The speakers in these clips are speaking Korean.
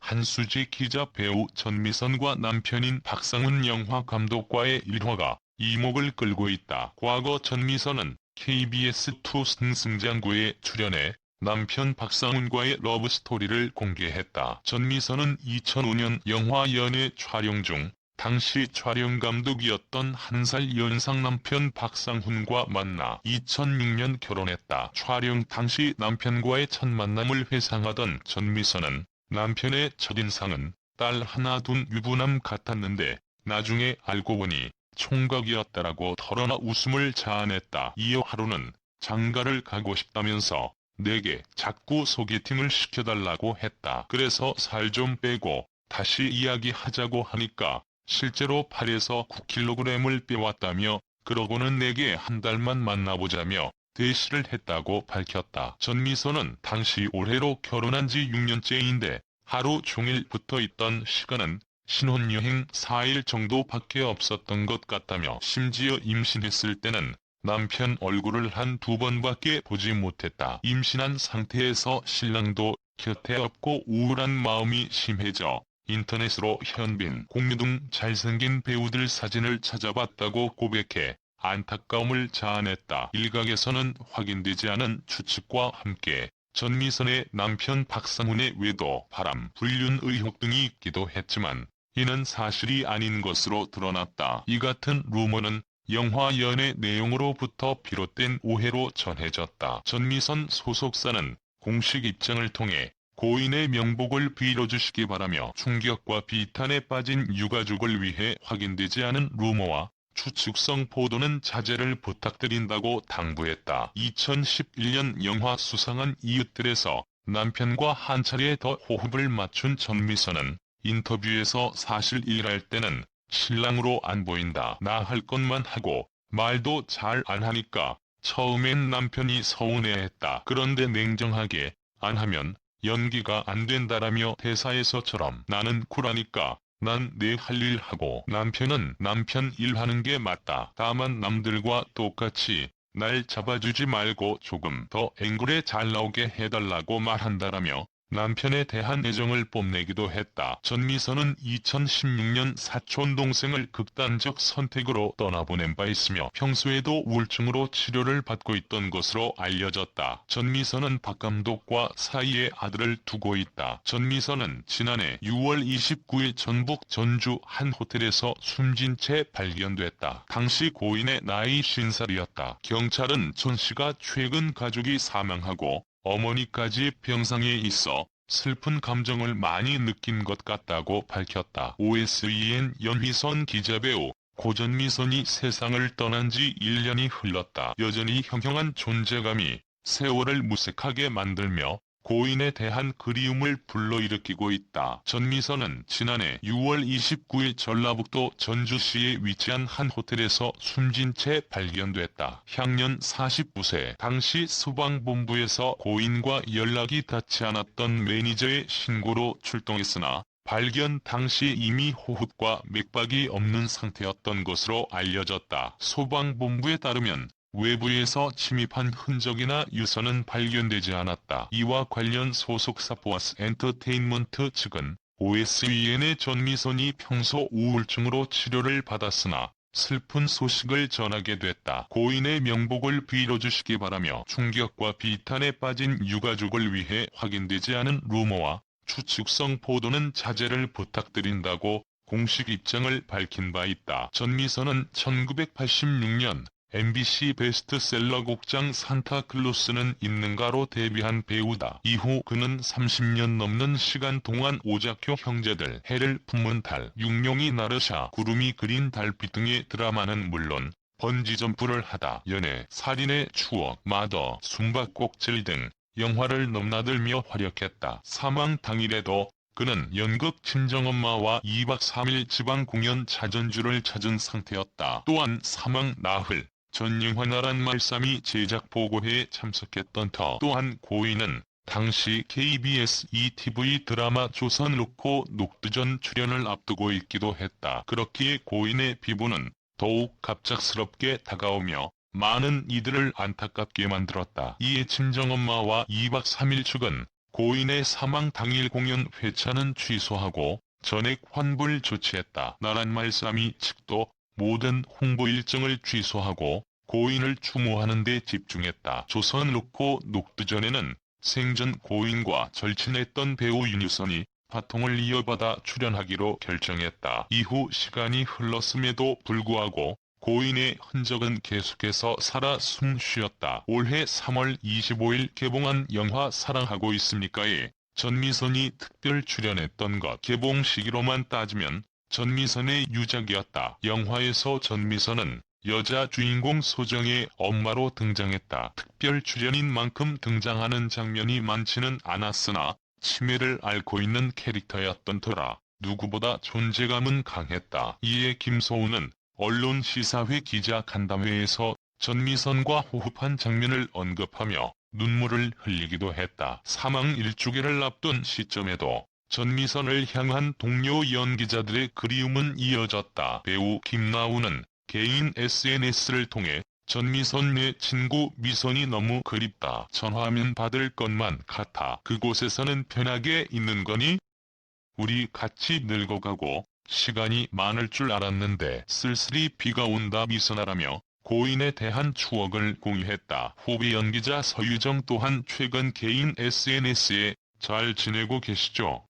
한수지 기자 배우 전미선과 남편인 박상훈 영화 감독과의 일화가 이목을 끌고 있다. 과거 전미선은 KBS2 승승장구에 출연해 남편 박상훈과의 러브스토리를 공개했다. 전미선은 2005년 영화 연애 촬영 중 당시 촬영 감독이었던 한 살 연상 남편 박상훈과 만나 2006년 결혼했다. 촬영 당시 남편과의 첫 만남을 회상하던 전미선은 남편의 첫인상은 딸 하나 둔 유부남 같았는데 나중에 알고 보니 총각이었다라고 털어놔 웃음을 자아냈다. 이어 하루는 장가를 가고 싶다면서 내게 자꾸 소개팅을 시켜달라고 했다. 그래서 살 좀 빼고 다시 이야기하자고 하니까 실제로 8에서 9kg을 빼왔다며 그러고는 내게 한 달만 만나보자며 대시를 했다고 밝혔다. 전미선은 당시 올해로 결혼한 지 6년째인데 하루 종일 붙어 있던 시간은 신혼여행 4일 정도밖에 없었던 것 같다며 심지어 임신했을 때는 남편 얼굴을 한 두 번밖에 보지 못했다. 임신한 상태에서 신랑도 곁에 없고 우울한 마음이 심해져 인터넷으로 현빈, 공유 등 잘생긴 배우들 사진을 찾아봤다고 고백해 안타까움을 자아냈다. 일각에서는 확인되지 않은 추측과 함께 전미선의 남편 박상훈의 외도, 바람, 불륜 의혹 등이 있기도 했지만 이는 사실이 아닌 것으로 드러났다. 이 같은 루머는 영화 연애 내용으로부터 비롯된 오해로 전해졌다. 전미선 소속사는 공식 입장을 통해 고인의 명복을 빌어주시기 바라며 충격과 비탄에 빠진 유가족을 위해 확인되지 않은 루머와 추측성 보도는 자제를 부탁드린다고 당부했다. 2011년 영화 수상한 이웃들에서 남편과 한 차례 더 호흡을 맞춘 전미선은 인터뷰에서 사실 일할 때는 신랑으로 안 보인다. 나 할 것만 하고 말도 잘 안 하니까 처음엔 남편이 서운해했다. 그런데 냉정하게 안 하면 연기가 안 된다라며 대사에서처럼 나는 쿨하니까 난 내 할 일 하고 남편은 남편 일 하는 게 맞다. 다만 남들과 똑같이 날 잡아주지 말고 조금 더 앵글에 잘 나오게 해달라고 말한다라며 남편에 대한 애정을 뽐내기도 했다. 전미선은 2016년 사촌 동생을 극단적 선택으로 떠나보낸 바 있으며 평소에도 우울증으로 치료를 받고 있던 것으로 알려졌다. 전미선은 박 감독과 사이에 아들을 두고 있다. 전미선은 지난해 6월 29일 전북 전주 한 호텔에서 숨진 채 발견됐다. 당시 고인의 나이 50살이었다. 경찰은 전 씨가 최근 가족이 사망하고 어머니까지 병상에 있어 슬픈 감정을 많이 느낀 것 같다고 밝혔다. OSEN 연희선 기자배우 고전미선이 세상을 떠난 지 1년이 흘렀다. 여전히 형형한 존재감이 세월을 무색하게 만들며 고인에 대한 그리움을 불러일으키고 있다. 전미선은 지난해 6월 29일 전라북도 전주시에 위치한 한 호텔에서 숨진 채 발견됐다. 향년 49세 당시 소방본부에서 고인과 연락이 닿지 않았던 매니저의 신고로 출동했으나 발견 당시 이미 호흡과 맥박이 없는 상태였던 것으로 알려졌다. 소방본부에 따르면 외부에서 침입한 흔적이나 유서는 발견되지 않았다. 이와 관련 소속사 보아스 엔터테인먼트 측은 OSEN의 전미선이 평소 우울증으로 치료를 받았으나 슬픈 소식을 전하게 됐다. 고인의 명복을 빌어주시기 바라며 충격과 비탄에 빠진 유가족을 위해 확인되지 않은 루머와 추측성 보도는 자제를 부탁드린다고 공식 입장을 밝힌 바 있다. 전미선은 1986년 MBC 베스트셀러 곡장 산타클로스는 있는가로 데뷔한 배우다. 이후 그는 30년 넘는 시간 동안 오작교 형제들, 해를 품은 달, 육룡이 나르샤, 구름이 그린 달빛 등의 드라마는 물론 번지점프를 하다 연애, 살인의 추억, 마더, 숨바꼭질 등 영화를 넘나들며 활약했다. 사망 당일에도 그는 연극 친정엄마와 2박 3일 지방 공연 자전주를 찾은 상태였다. 또한 사망 나흘 전영환나란 말씀이 제작 보고회에 참석했던 터 또한 고인은 당시 KBS ETV 드라마 조선 로코 녹두전 출연을 앞두고 있기도 했다. 그렇기에 고인의 비부는 더욱 갑작스럽게 다가오며 많은 이들을 안타깝게 만들었다. 이에 친정엄마와 2박 3일 측은 고인의 사망 당일 공연 회차는 취소하고 전액 환불 조치했다. 나란 말싸미 측도 모든 홍보 일정을 취소하고 고인을 추모하는 데 집중했다. 조선 로코 녹두전에는 생전 고인과 절친했던 배우 윤유선이 바통을 이어받아 출연하기로 결정했다. 이후 시간이 흘렀음에도 불구하고 고인의 흔적은 계속해서 살아 숨쉬었다. 올해 3월 25일 개봉한 영화 사랑하고 있습니까에 전미선이 특별 출연했던 것 개봉 시기로만 따지면 전미선의 유작이었다. 영화에서 전미선은 여자 주인공 소정의 엄마로 등장했다. 특별 출연인 만큼 등장하는 장면이 많지는 않았으나 치매를 앓고 있는 캐릭터였던 터라 누구보다 존재감은 강했다. 이에 김소우는 언론 시사회 기자 간담회에서 전미선과 호흡한 장면을 언급하며 눈물을 흘리기도 했다. 사망 일주기를 앞둔 시점에도 전미선을 향한 동료 연기자들의 그리움은 이어졌다. 배우 김나우는 개인 SNS를 통해 전미선 내 친구 미선이 너무 그립다. 전화하면 받을 것만 같아. 그곳에서는 편하게 있는 거니? 우리 같이 늙어가고 시간이 많을 줄 알았는데 쓸쓸히 비가 온다 미선아라며 고인에 대한 추억을 공유했다. 후배 연기자 서유정 또한 최근 개인 SNS에 잘 지내고 계시죠?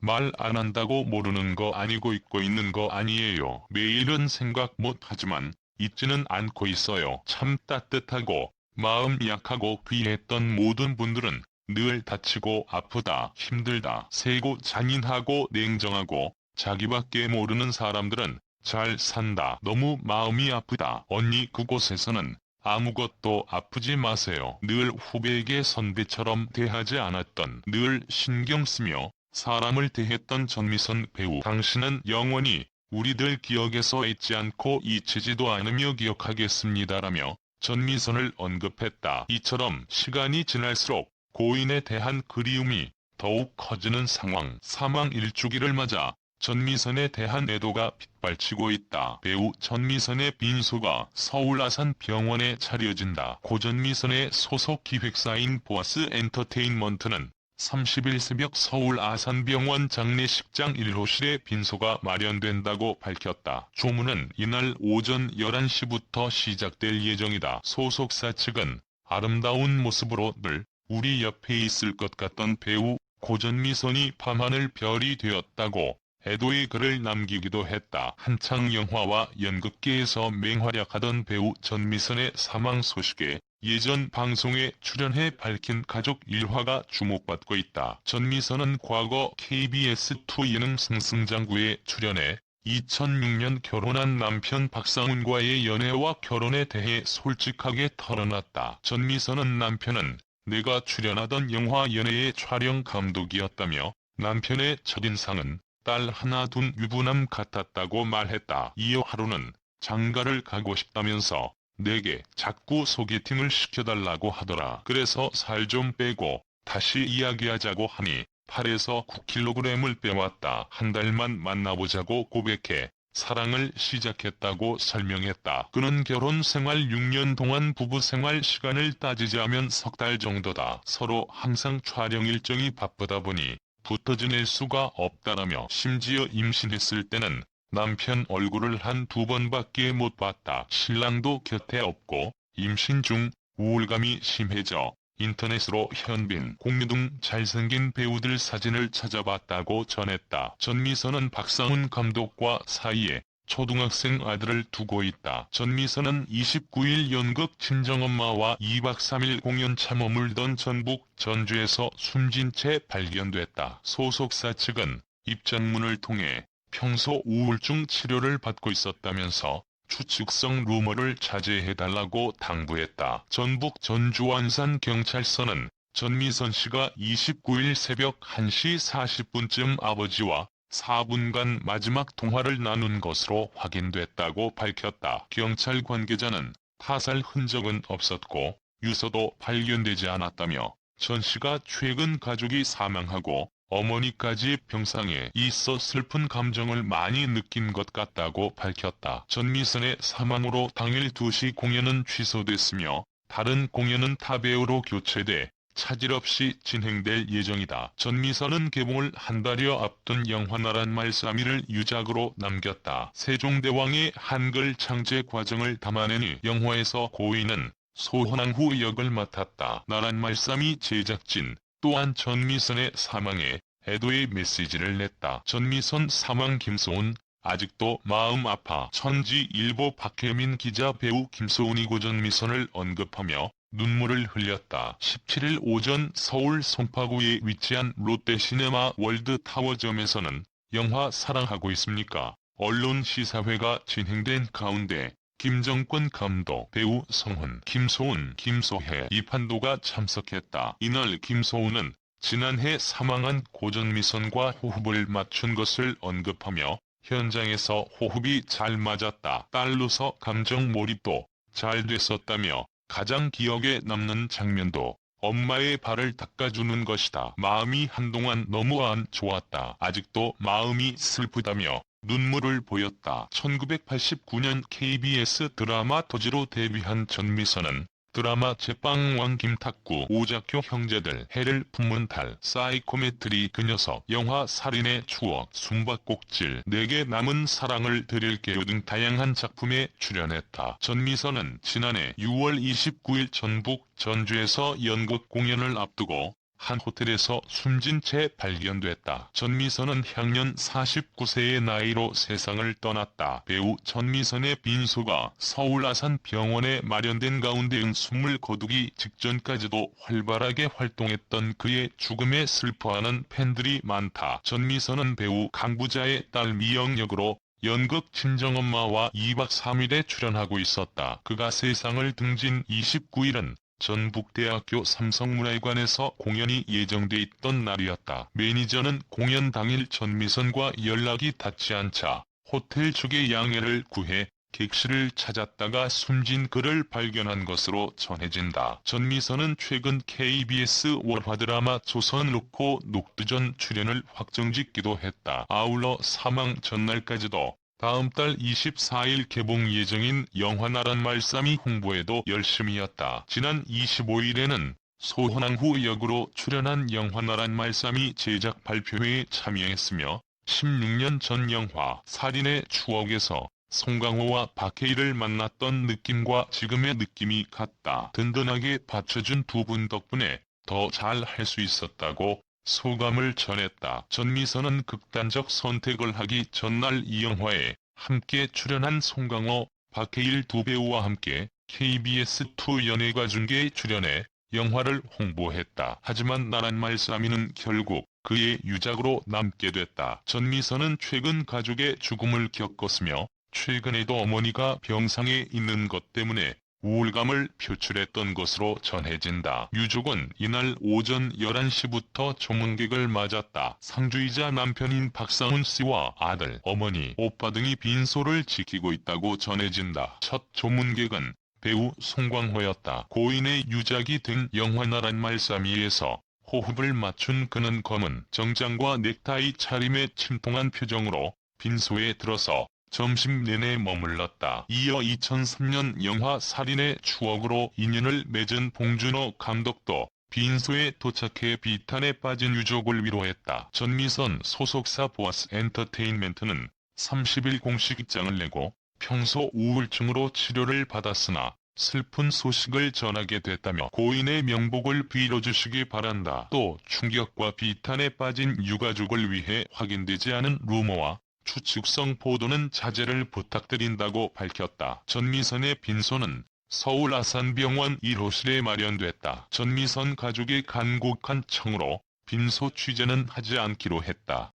말 안 한다고 모르는 거 아니고 잊고 있는 거 아니에요. 매일은 생각 못 하지만 잊지는 않고 있어요. 참 따뜻하고 마음 약하고 귀했던 모든 분들은 늘 다치고 아프다, 힘들다, 세고 잔인하고 냉정하고 자기밖에 모르는 사람들은 잘 산다. 너무 마음이 아프다. 언니 그곳에서는 아무것도 아프지 마세요. 늘 후배에게 선배처럼 대하지 않았던 늘 신경 쓰며 사람을 대했던 전미선 배우. 당신은 영원히 우리들 기억에서 잊지 않고 잊히지도 않으며 기억하겠습니다라며 전미선을 언급했다. 이처럼 시간이 지날수록 고인에 대한 그리움이 더욱 커지는 상황. 사망 일주기를 맞아 전미선에 대한 애도가 빗발치고 있다. 배우 전미선의 빈소가 서울 아산 병원에 차려진다. 고전미선의 소속 기획사인 보아스 엔터테인먼트는 30일 새벽 서울 아산병원 장례식장 1호실에 빈소가 마련된다고 밝혔다. 조문은 이날 오전 11시부터 시작될 예정이다. 소속사 측은 아름다운 모습으로 늘 우리 옆에 있을 것 같던 배우 고전미선이 밤하늘 별이 되었다고 애도의 글을 남기기도 했다. 한창 영화와 연극계에서 맹활약하던 배우 전미선의 사망 소식에 예전 방송에 출연해 밝힌 가족 일화가 주목받고 있다. 전미선은 과거 KBS2 예능 승승장구에 출연해 2006년 결혼한 남편 박상훈과의 연애와 결혼에 대해 솔직하게 털어놨다. 전미선은 남편은 내가 출연하던 영화 연애의 촬영 감독이었다며 남편의 첫인상은 딸 하나 둔 유부남 같았다고 말했다. 이어 하루는 장가를 가고 싶다면서 내게 자꾸 소개팅을 시켜달라고 하더라. 그래서 살 좀 빼고 다시 이야기하자고 하니 8에서 9kg을 빼왔다. 한 달만 만나보자고 고백해 사랑을 시작했다고 설명했다. 그는 결혼 생활 6년 동안 부부 생활 시간을 따지자면 석 달 정도다. 서로 항상 촬영 일정이 바쁘다 보니 붙어 지낼 수가 없다라며 심지어 임신했을 때는 남편 얼굴을 한 두 번밖에 못 봤다. 신랑도 곁에 없고 임신 중 우울감이 심해져 인터넷으로 현빈, 공유 등 잘생긴 배우들 사진을 찾아봤다고 전했다. 전미선은 박상훈 감독과 사이에 초등학생 아들을 두고 있다. 전미선은 29일 연극 친정엄마와 2박 3일 공연차 머물던 전북 전주에서 숨진 채 발견됐다. 소속사 측은 입장문을 통해 평소 우울증 치료를 받고 있었다면서 추측성 루머를 자제해달라고 당부했다. 전북 전주완산 경찰서는 전미선 씨가 29일 새벽 1시 40분쯤 아버지와 4분간 마지막 통화를 나눈 것으로 확인됐다고 밝혔다. 경찰 관계자는 타살 흔적은 없었고 유서도 발견되지 않았다며 전 씨가 최근 가족이 사망하고 어머니까지 병상에 있어 슬픈 감정을 많이 느낀 것 같다고 밝혔다. 전미선의 사망으로 당일 2시 공연은 취소됐으며 다른 공연은 타 배우로 교체돼 차질 없이 진행될 예정이다. 전미선은 개봉을 한 달여 앞둔 영화 나란 말싸미를 유작으로 남겼다. 세종대왕의 한글 창제 과정을 담아내니 영화에서 고인은 소헌왕후 역을 맡았다. 나란 말싸미 제작진 또한 전미선의 사망에 애도의 메시지를 냈다. 전미선 사망 김소은 아직도 마음 아파 천지일보 박혜민 기자 배우 김소은이 고전미선을 언급하며 눈물을 흘렸다. 17일 오전 서울 송파구에 위치한 롯데시네마 월드타워점에서는 영화 사랑하고 있습니까? 언론 시사회가 진행된 가운데 김정권 감독, 배우 성훈, 김소은, 김소혜, 이판도가 참석했다. 이날 김소은은 지난해 사망한 고전미선과 호흡을 맞춘 것을 언급하며 현장에서 호흡이 잘 맞았다. 딸로서 감정 몰입도 잘 됐었다며 가장 기억에 남는 장면도 엄마의 발을 닦아주는 것이다. 마음이 한동안 너무 안 좋았다. 아직도 마음이 슬프다며 눈물을 보였다. 1989년 KBS 드라마 토지로 데뷔한 전미선은 드라마 제빵왕 김탁구, 오작교 형제들, 해를 품은 달, 사이코메트리 그 녀석, 영화 살인의 추억, 숨바꼭질, 내게 남은 사랑을 드릴게요 등 다양한 작품에 출연했다. 전미선은 지난해 6월 29일 전북 전주에서 연극 공연을 앞두고 한 호텔에서 숨진 채 발견됐다. 전미선은 향년 49세의 나이로 세상을 떠났다. 배우 전미선의 빈소가 서울 아산 병원에 마련된 가운데 숨을 거두기 직전까지도 활발하게 활동했던 그의 죽음에 슬퍼하는 팬들이 많다. 전미선은 배우 강부자의 딸 미영 역으로 연극 친정엄마와 2박 3일에 출연하고 있었다. 그가 세상을 등진 29일은 전북대학교 삼성문화회관에서 공연이 예정돼 있던 날이었다. 매니저는 공연 당일 전미선과 연락이 닿지 않자 호텔 측의 양해를 구해 객실을 찾았다가 숨진 그를 발견한 것으로 전해진다. 전미선은 최근 KBS 월화 드라마 조선 루코 녹두전 출연을 확정짓기도 했다. 아울러 사망 전날까지도 다음 달 24일 개봉 예정인 영화 나란 말싸미 홍보에도 열심이었다. 지난 25일에는 소헌왕후 역으로 출연한 영화 나란 말싸미 제작 발표회에 참여했으며 16년 전 영화 살인의 추억에서 송강호와 박해일을 만났던 느낌과 지금의 느낌이 같다. 든든하게 받쳐준 두 분 덕분에 더 잘 할 수 있었다고 소감을 전했다. 전미선은 극단적 선택을 하기 전날 이 영화에 함께 출연한 송강호, 박해일 두 배우와 함께 KBS2 연예가 중계에 출연해 영화를 홍보했다. 하지만 나란 말싸미는 결국 그의 유작으로 남게 됐다. 전미선은 최근 가족의 죽음을 겪었으며 최근에도 어머니가 병상에 있는 것 때문에 우울감을 표출했던 것으로 전해진다. 유족은 이날 오전 11시부터 조문객을 맞았다. 상주이자 남편인 박상훈 씨와 아들, 어머니, 오빠 등이 빈소를 지키고 있다고 전해진다. 첫 조문객은 배우 송광호였다. 고인의 유작이 된 영화 나란 말싸미에서 호흡을 맞춘 그는 검은 정장과 넥타이 차림에 침통한 표정으로 빈소에 들어서 점심 내내 머물렀다. 이어 2003년 영화 살인의 추억으로 인연을 맺은 봉준호 감독도 빈소에 도착해 비탄에 빠진 유족을 위로했다. 전미선 소속사 보아스 엔터테인먼트는 30일 공식 입장을 내고 평소 우울증으로 치료를 받았으나 슬픈 소식을 전하게 됐다며 고인의 명복을 빌어주시기 바란다. 또 충격과 비탄에 빠진 유가족을 위해 확인되지 않은 루머와 추측성 보도는 자제를 부탁드린다고 밝혔다. 전미선의 빈소는 서울 아산병원 1호실에 마련됐다. 전미선 가족의 간곡한 청으로 빈소 취재는 하지 않기로 했다.